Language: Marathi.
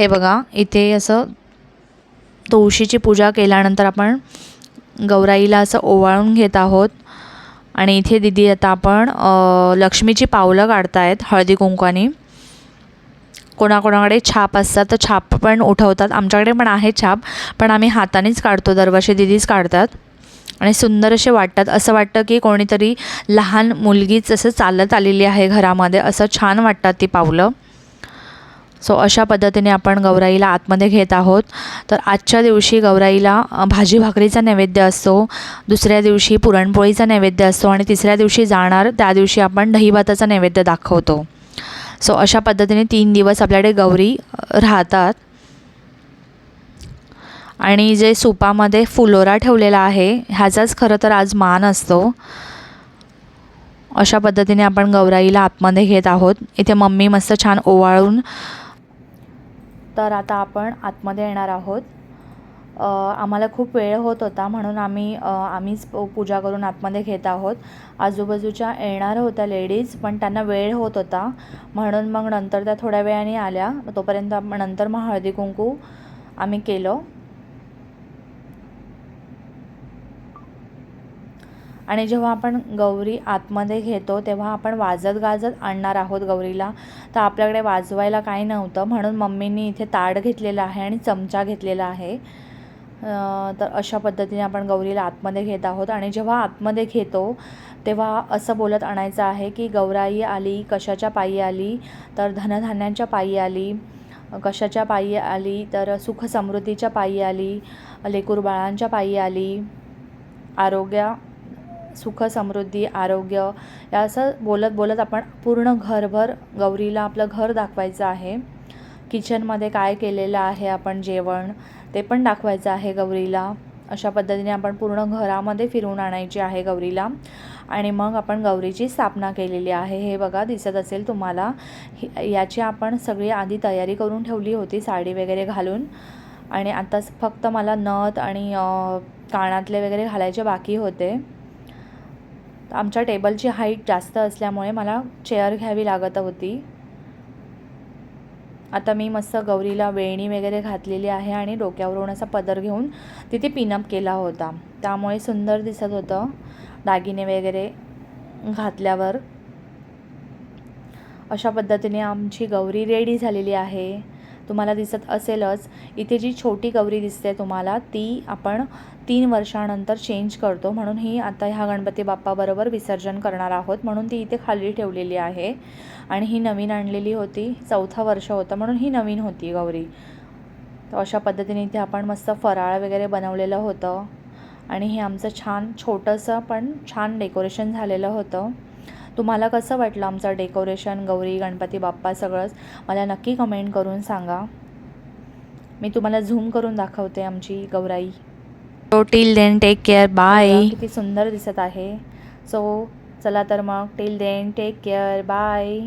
हे बघा इथे असं तुळशीची पूजा केल्यानंतर आपण गौराईला असं ओवाळून घेत आहोत. आणि इथे दिदी आता आपण लक्ष्मीची पावलं काढतायत हळदी कुंकवानी. कोणाकोणाकडे छाप असतात तर छाप पण उठवतात. आमच्याकडे पण आहे छाप पण आम्ही हातानेच काढतो दरवर्षी दिदीच काढतात. आणि सुंदर असे वाटतात. असं वाटतं की कोणीतरी लहान मुलगीच असं चालत आलेली आहे घरामध्ये. असं छान वाटतात ती पावलं. सो अशा पद्धतीने आपण गौराईला आतमध्ये घेत आहोत. तर आजच्या दिवशी गौराईला भाजी भाकरीचा नैवेद्य असतो. दुसऱ्या दिवशी पुरणपोळीचा नैवेद्य असतो आणि तिसऱ्या दिवशी जाणार त्या दिवशी आपण दहीभाताचा नैवेद्य दाखवतो. सो अशा पद्धतीने तीन दिवस आपल्याकडे गौरी राहतात. आणि जे सुपामध्ये फुलोरा ठेवलेला आहे ह्याचाच खरं तर आज मान असतो. अशा पद्धतीने आपण गौराईला आतमध्ये घेत आहोत. इथे मम्मी मस्त छान ओवाळून तर आता आपण आतमध्ये येणार आहोत. आम्हाला खूप वेळ होत होता म्हणून आम्ही आम्हीच पूजा करून आतमध्ये घेत आहोत. आजूबाजूच्या येणार होत्या लेडीज पण त्यांना वेळ होत होता. म्हणून मग नंतर त्या थोड्या वेळाने आल्या. तोपर्यंत नंतर मग हळदी कुंकू आम्ही केलं. आणि जेव्हा आपण गौरी आतमध्ये घेतो तेव्हा आपण वाजत गाजत आणणार आहोत गौरीला. तर आपल्याकडे वाजवायला काही नव्हतं म्हणून मम्मीनी इथे ताड घेतलेला आहे आणि चमचा घेतलेला आहे. तर अशा पद्धतीने आपण गौरीला आतमध्ये घेत आहोत. आणि जेव्हा आतमध्ये घेतो तेव्हा असं बोलत आणायचं आहे की गौराई आली कशाच्या पायी आली? तर धनधान्यांच्या पायी आली कशाच्या पायी आली? तर सुख समृद्धीच्या पायी आली लेकूर बाळांच्या पायी आली आरोग्य सुख समृद्धी आरोग्य या असं बोलत बोलत आपण पूर्ण घरभर गौरीला आपलं घर दाखवायचं आहे. किचनमध्ये काय केलेलं आहे आपण जेवण ते पण दाखवायचं आहे गौरीला. अशा पद्धतीने आपण पूर्ण घरामध्ये फिरवून आणायची आहे गौरीला. आणि मग आपण गौरीची स्थापना केलेली आहे. हे बघा दिसत असेल तुम्हाला. याची आपण सगळी आधी तयारी करून ठेवली होती साडी वगैरे घालून. आणि आता फक्त मला नथ आणि कानातले वगैरे घालायचे बाकी होते. आमच्या टेबलची हाईट जास्त असल्यामुळे मला चेअर घ्यावी लागत होती. आता मी मस्त गौरीला वेणी वगैरे घातलेली आहे आणि डोक्यावरून असा पदर घेऊन तिथे पिनअप केला होता. त्यामुळे सुंदर दिसत होतं. दागिने वगैरे घातल्यावर. अशा पद्धतीने आमची गौरी रेडी झालेली आहे. तुम्हाला दिसत असेलच. इथे जी छोटी गौरी दिसते तुम्हाला ती आपण तीन वर्षानंतर चेंज करतो. म्हणून ही आता ह्या गणपती बाप्पाबरोबर विसर्जन करणार आहोत. म्हणून ती इथे खाली ठेवलेली आहे. आणि ही नवीन आणलेली होती. चौथं वर्ष होतं म्हणून ही नवीन होती गौरी तर अशा पद्धतीने इथे आपण मस्त फराळ वगैरे बनवलेलं होतं. आणि हे आमचं छान छोटंसं पण छान डेकोरेशन झालेलं होतं. तुम्हाला कसं वाटलं आमचं डेकोरेशन गौरी गणपती बाप्पा सगळंच? मला नक्की कमेंट करून सांगा. मी तुम्हाला झूम करून दाखवते आमची Gaurai. So till then take care bye किती सुंदर दिसत आहे. सो चला तर मग till then take care bye